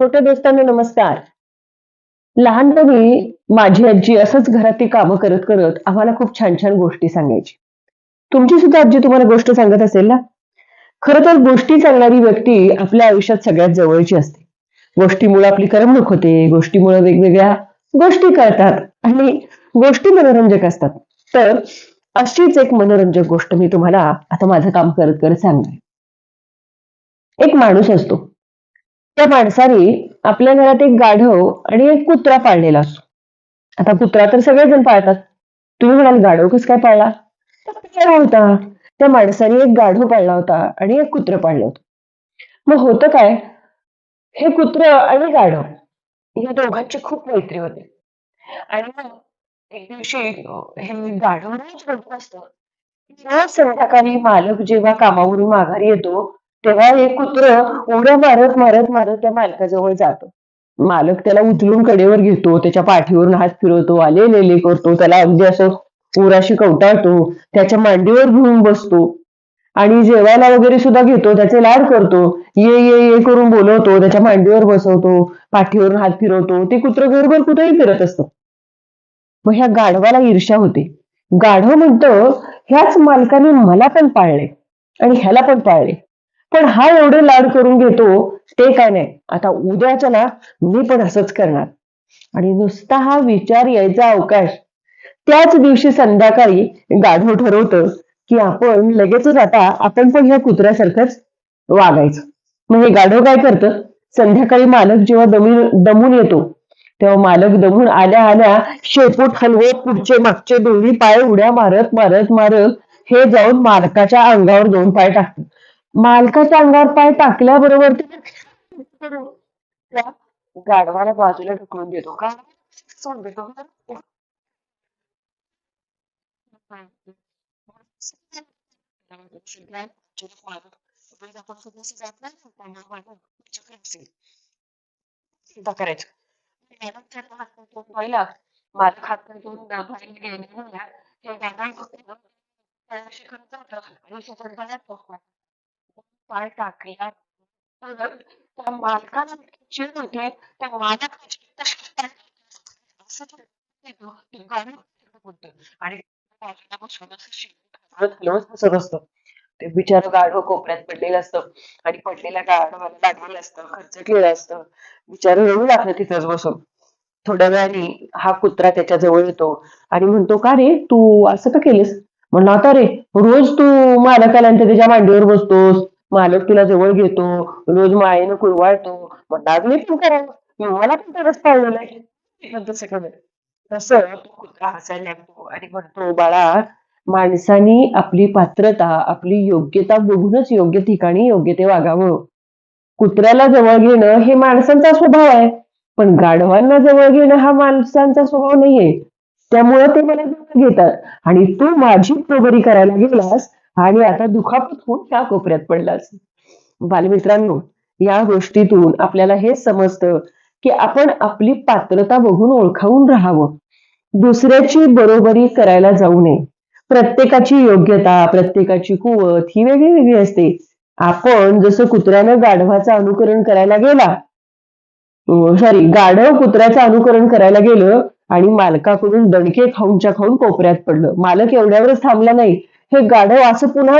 छोट्या दोस्तांना नमस्कार. लहानपणी माझी आजी असंच घरातील कामं करत करत आम्हाला खूप छान छान गोष्टी सांगायची. तुमची सुद्धा आजी तुम्हाला गोष्ट सांगत असेल ना? खर तर गोष्टी सांगणारी व्यक्ती आपल्या आयुष्यात सगळ्यात जवळची असते. गोष्टीमुळे आपली करमणूक होते गोष्टीमुळे वेगवेगळ्या गोष्टी कळतात आणि गोष्टी मनोरंजक असतात. तर अशीच एक मनोरंजक गोष्ट मी तुम्हाला आता माझं काम करत करत सांगणार एक माणूस असतो. त्या माणसाने आपल्या घरात एक गाढव आणि एक कुत्रा पाळलेला असतो. आता कुत्रा तर सगळेजण पाळतात. तुम्ही म्हणाल गाढव कस काय पाळला? तर होता. त्या माणसाने एक गाढव पाळला होता आणि एक कुत्र पाळलं होतं. मग होतं काय? हे कुत्र आणि गाढव या दोघांची खूप मैत्री होते. आणि मग एक दिवशी हे गाढव असतं संध्याकाळी मालक जेव्हा कामावरून माघारी येतो तेव्हा हे कुत्र उड्या मारत मारत मारत त्या मालकाजवळ जातो. मालक त्याला उचलून कडेवर घेतो त्याच्या पाठीवरून हात फिरवतो आले लेले करतो त्याला अगदी असं उराशी कवटाळतो त्याच्या मांडीवर घेऊन बसतो. आणि जेवायला वगैरे सुद्धा घेतो त्याचे लाड करतो. ये ये ये करून बोलवतो त्याच्या मांडीवर बसवतो पाठीवरून हात फिरवतो. ते कुत्र घरभर कुठेही फिरत असतं. मग ह्या गाढवाला ईर्ष्या होते. गाढव म्हणतं ह्याच मालकाने मला पण पाळले आणि ह्याला पण पाळले पण हा एवढे लाड करून घेतो ते काय नाही. आता उद्याच्या ना मी पण असंच करणार. आणि नुसता हा विचार यायचा अवकाश. त्याच दिवशी संध्याकाळी गाढव ठरवतं की आपण लगेचच आता आपण पण ह्या कुत्र्यासारखंच वागायचं. मग हे गाढव काय करतं? संध्याकाळी मालक जेव्हा दमून दमून येतो तेव्हा मालक दमून आल्या आल्या शेपूट हलवत पुढचे मागचे दोन्ही पाय उड्या मारत मारत मारत हे जाऊन मालकाच्या अंगावर दोन पाय टाकतात. मालकाच्या अंगावर पाय टाकल्याबरोबर ते त्या गाढवाला बाजूला ढकलून देतो. का? सोड देतो. करायचं. मॅडम जर हात पाय धुवून पाहिला मालक पाय टाकला त्या मालकाला चिड होते त्या मालकाची ते ते गाढव असतं ते बिचारं गाढव कोपऱ्यात पडलेलं असतं. आणि पडलेल्या गाढवाला लागलेलं असतं खरचटलेलं असतं. बिचार रडू लागलं तिथंच बसून. थोड्या वेळाने हा कुत्रा त्याच्याजवळ येतो. आणि म्हणतो का रे तू असं का केलंस? म्हणलं आता रे रोज तू मालकाला त्याच्या मांडीवर बसतोस. मालक तुला जवळ घेतो रोज मायेनं कुरवाळतो. म्हणणार मी पण करावं. मला पण तरच पाळलेलं आहे सगळं तसं तो कुत्रा हसायला लागतो आणि म्हणतो बाळा माणसानी आपली पात्रता आपली योग्यता बघूनच योग्य ठिकाणी योग्य ते वागावं. कुत्र्याला जवळ घेणं हे माणसांचा स्वभाव आहे. पण गाढवांना जवळ घेणं हा माणसांचा स्वभाव नाहीये. त्यामुळे ते मला घेतात. आणि तू माझी बरोबरी करायला गेलास आणि आता दुखापत होऊन त्या कोपऱ्यात पडलास बालमित्रांनो या गोष्टीतून आपल्याला हे समजतं की आपण आपली पात्रता बघून ओळखावून राहावं. दुसऱ्याची बरोबरी करायला जाऊ नये. प्रत्येकाची योग्यता प्रत्येकाची कुवत ही वेगळी वेगळी असते. आपण जसं कुत्र्यानं गाढवाचं अनुकरण करायला गेला सॉरी गाढव कुत्र्याचं अनुकरण करायला गेलं आणि मालकाकडून दणके खाऊनच्या खाऊन कोपऱ्यात पडलं. मालक एवढ्यावरच थांबला नाही. हे गाढव असं पुन्हा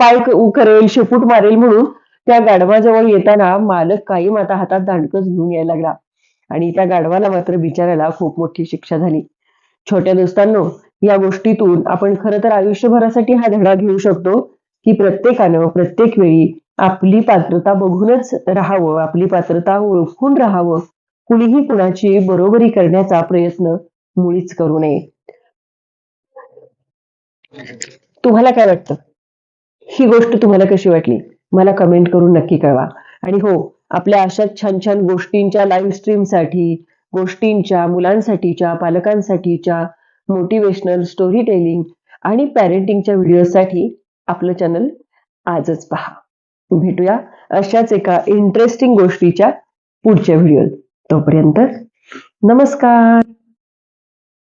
पाय करेल शेपूट मारेल म्हणून त्या गाढवाजवळ येताना मालक कायम आता हातात दांडकच घेऊन यायला लागला. आणि त्या गाढवाला मात्र बिचारायला खूप मोठी शिक्षा झाली. छोट्या दोस्तांनो या गोष्टीतून आपण खरं तर आयुष्यभरासाठी हा धडा घेऊ शकतो की प्रत्येकानं प्रत्येक वेळी आपली पात्रता बघूनच राहावं आपली पात्रता ओळखून राहावं. कुणीही कुणाची बरोबरी करण्याचा प्रयत्न मुळीच करू नये. तुम्हाला काय वाटतं? ही गोष्ट तुम्हाला कशी वाटली? मला कमेंट करून नक्की कळवा. आणि हो आपल्या अशाच छान छान गोष्टींच्या लाईव्ह स्ट्रीमसाठी गोष्टींच्या मुलांसाठीच्या पालकांसाठीच्या मोटिवेशनल स्टोरी टेलिंग आणि पॅरेंटिंगच्या व्हिडिओसाठी आपलं चॅनल आजच पहा. भेटूया अशाच एका इंटरेस्टिंग गोष्टीच्या पुढच्या व्हिडिओत तोपर्यंत नमस्कार!